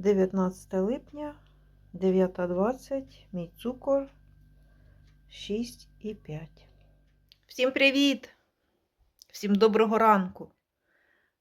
19 липня, 9.20, мій цукор 6,5. Всім привіт! Всім доброго ранку!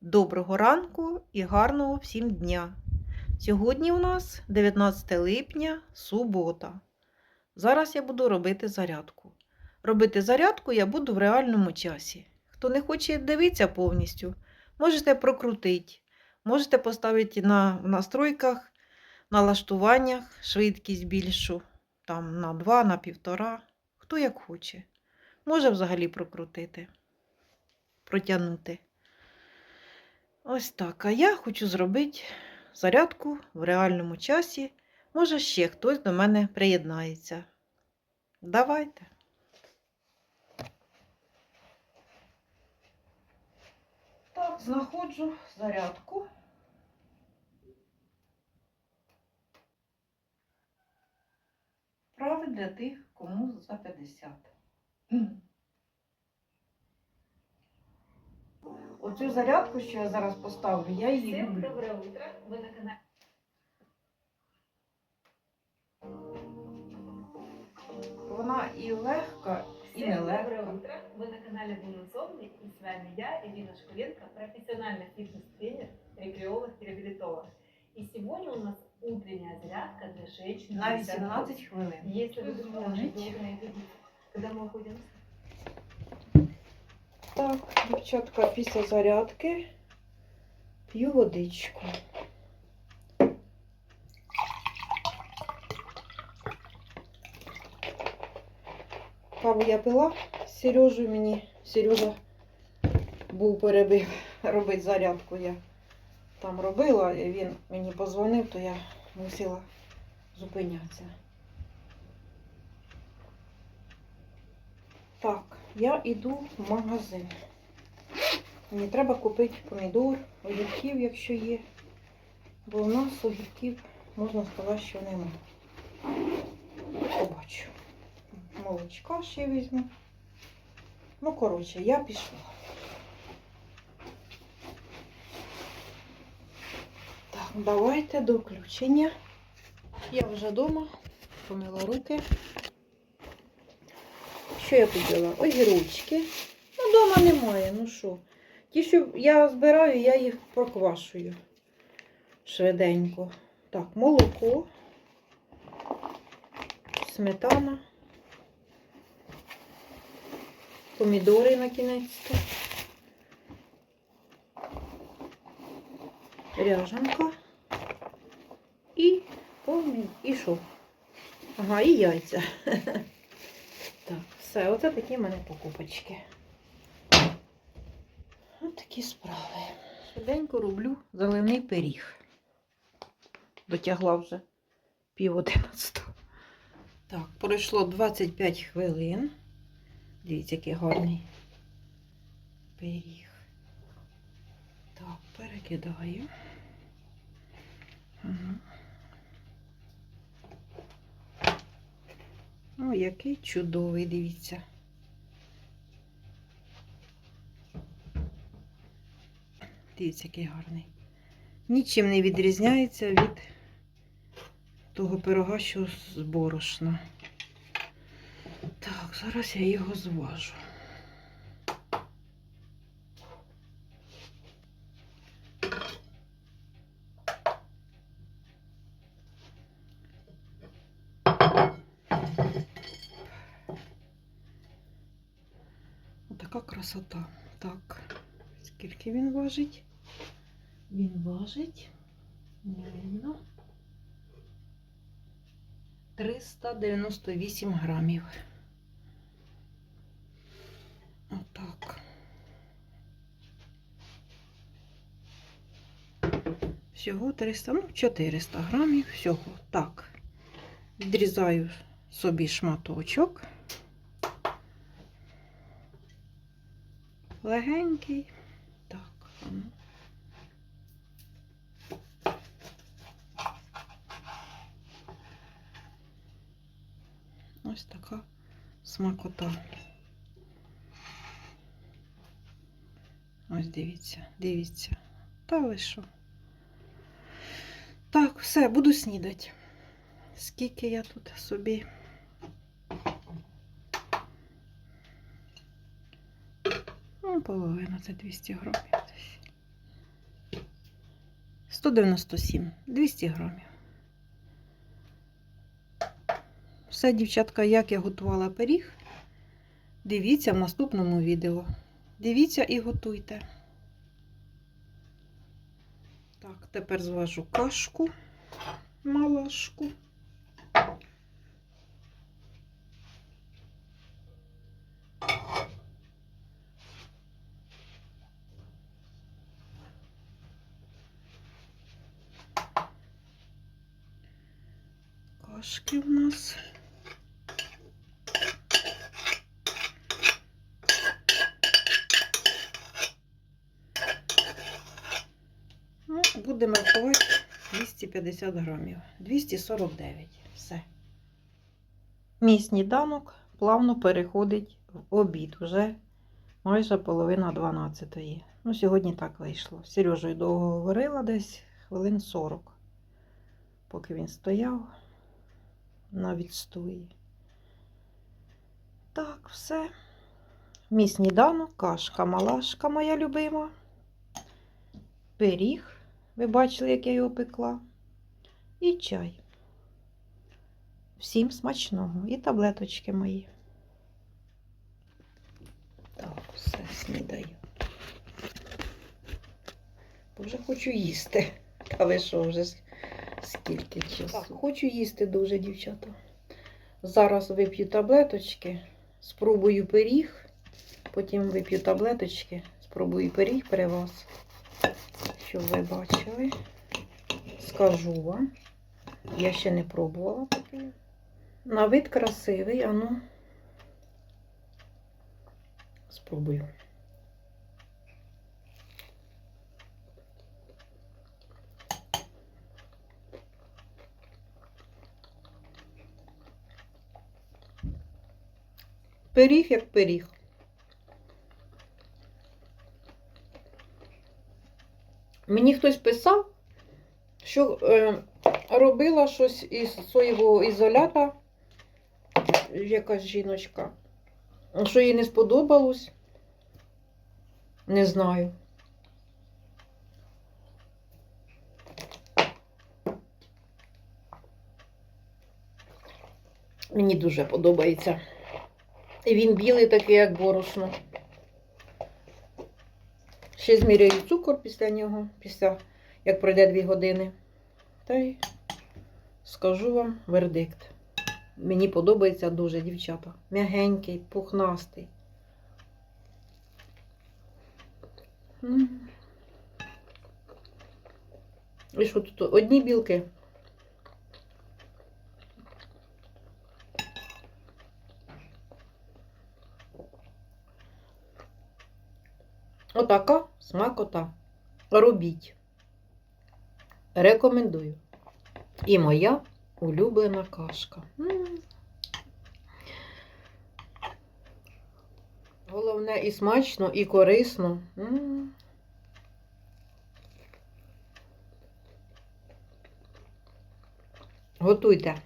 Доброго ранку і гарного всім дня! Сьогодні у нас 19 липня, субота. Зараз я буду робити зарядку. Робити зарядку я буду в реальному часі. Хто не хоче дивитися повністю, можете прокрутити. Можете поставити на настройках, налаштуваннях швидкість більшу, там на 2, на 1,5, хто як хоче. Може взагалі прокрутити, протягнути. Ось так. А я хочу зробити зарядку в реальному часі. Може, ще хтось до мене приєднається. Давайте. Так, знаходжу зарядку. Вправи для тих, кому за 50. Оцю зарядку, що я зараз поставлю, я її люблю. доброе утро. Вы на канале. Вона і легка, легка. утро. Вы на канале Бонусовни. И с вами я, Ирина Шкуленко, профессиональный фитнес-тренер, рекреолог и реабилитолог. И сегодня у нас утренняя зарядка для женщин. На 50 плюс. 18 хвилин. Если вы Звонить. думаете, когда мы уходим? Так, дівчатка, після зарядки п'ю водичку. Каву я пила з Сережею мені. Сережа був перебив робити зарядку. Я там робила, і він мені позвонив, то я мусила зупинятися. Так, я йду в магазин. Мені треба купити помідор, огірків, якщо є. Бо у нас огірків, можна сказати, що нема. Побачу. Молочка ще візьму. Ну, коротше, я пішла. Так, давайте до включення. Я вже вдома, помила руки. Що я купила? Огірочки. Ну, вдома немає, ну що. Ті, що я збираю, я їх проквашую швиденько. Так, молоко, сметана, помідори на кінець. Ряжанка і помі... і що? Ага, і яйця. Так, все, оце такі в мене покупочки. Ось такі справи. Швиденько роблю заливний пиріг. Дотягла вже пів одинадцятого. Так, пройшло 25 хвилин. Дивіться, який гарний пиріг. Так, перекидаю. Угу. О, який чудовий, дивіться. Дивіться, який гарний. Нічим не відрізняється від того пирога, що з борошна. Так, зараз я його зважу. Така красота. Так, скільки він важить? Він важить, не видно, 398 грамів. Всього 300, ну, 400 грамів всього. Так. Відрізаю собі шматочок. Легенький. Так. ну. Ось така смакота. Ось дивіться, дивіться. Та ви що? Так, все, буду снідати. Скільки я тут собі. Ну, половина це 200 грамів. 197, 200 грамів. Все, дівчатка, як я готувала пиріг. Дивіться в наступному відео. Дивіться і готуйте. Так, тепер зважу кашку малашку. Кашки в нас. Ну, будемо рахувати 250 грамів. 249. Все. Мій сніданок плавно переходить в обід. Уже майже половина 12-ї. Ну, сьогодні так вийшло. З Сережею довго говорила десь хвилин 40, поки він стояв на відстої. Так, все. Мій сніданок, кашка, малашка моя любима. Пиріг. Ви бачили, як я його пекла. І чай. Всім смачного. І таблеточки мої. Так, все, снідаю. Бо Вже хочу їсти. Та ви що вже скільки часу? Так, хочу їсти дуже, дівчата. Зараз вип'ю таблеточки, спробую пиріг, потім вип'ю таблеточки, спробую пиріг при вас щоб ви бачили. Скажу вам. Я ще не пробувала такий. На вид красивий, а ну. Спробую. Пиріг як пиріг. Мені хтось писав, що е, робила щось із своєго ізолята, якась жіночка, що їй не сподобалось. Не знаю. Мені дуже подобається. І він білий такий, як борошно. Ще зміряю цукор після нього, після як пройде 2 години. Та й скажу вам вердикт. Мені подобається дуже, дівчата. М'ягенький, пухнастий. І що тут? Одні білки. Отака смакота. Робіть. Рекомендую. І моя улюблена кашка. Головне і смачно, і корисно. Готуйте.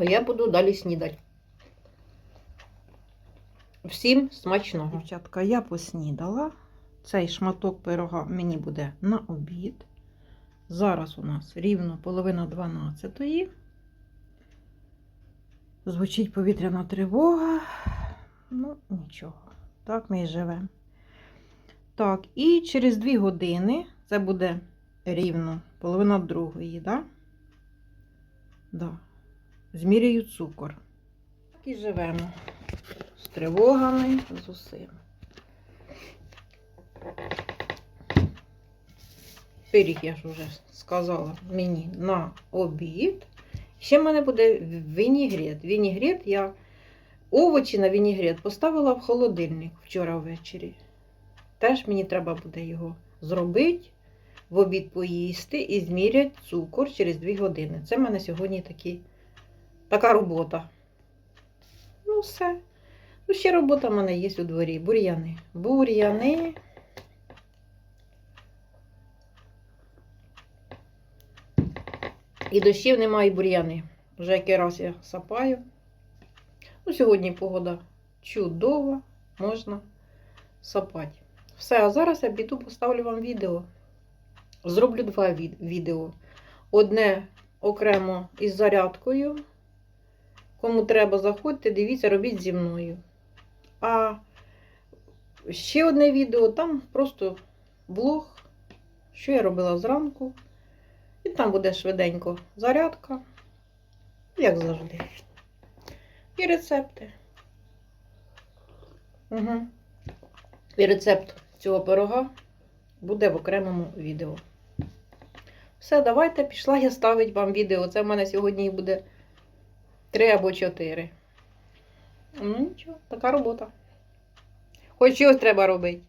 Я буду далі снідати. Всім смачного. Дівчатка, я поснідала. Цей шматок пирога мені буде на обід. Зараз у нас рівно половина 12-ї. Звучить повітряна тривога. Ну, нічого. Так ми і живемо. Так, і через 2 години це буде рівно половина другої, да? Да. Зміряю цукор. Так і живемо з тривогами, з усім. Пиріг, я ж вже сказала, мені на обід. Ще в мене буде вінігрет. Вінігрет я овочі на вінігрет поставила в холодильник вчора ввечері. Теж мені треба буде його зробити, в обід поїсти і зміряти цукор через 2 години. Це в мене сьогодні такі, така робота. Ну, все. Ну, ще робота в мене є у дворі. Бур'яни. Бур'яни. І дощів немає бур'яни. Вже який раз я сапаю. Ну, Сьогодні погода чудова, можна сапати. Все, а зараз я піду поставлю вам відео. Зроблю два відео. Одне окремо із зарядкою. Кому треба, заходьте, дивіться, робіть зі мною. А ще одне відео, там просто блог, що я робила зранку. І там буде швиденько зарядка, як завжди. І рецепти. Угу. І рецепт цього пирога буде в окремому відео. Все, давайте, пішла я ставить вам відео. Це в мене сьогодні буде три або чотири. Ну нічого, така робота. Хоч щось треба робити.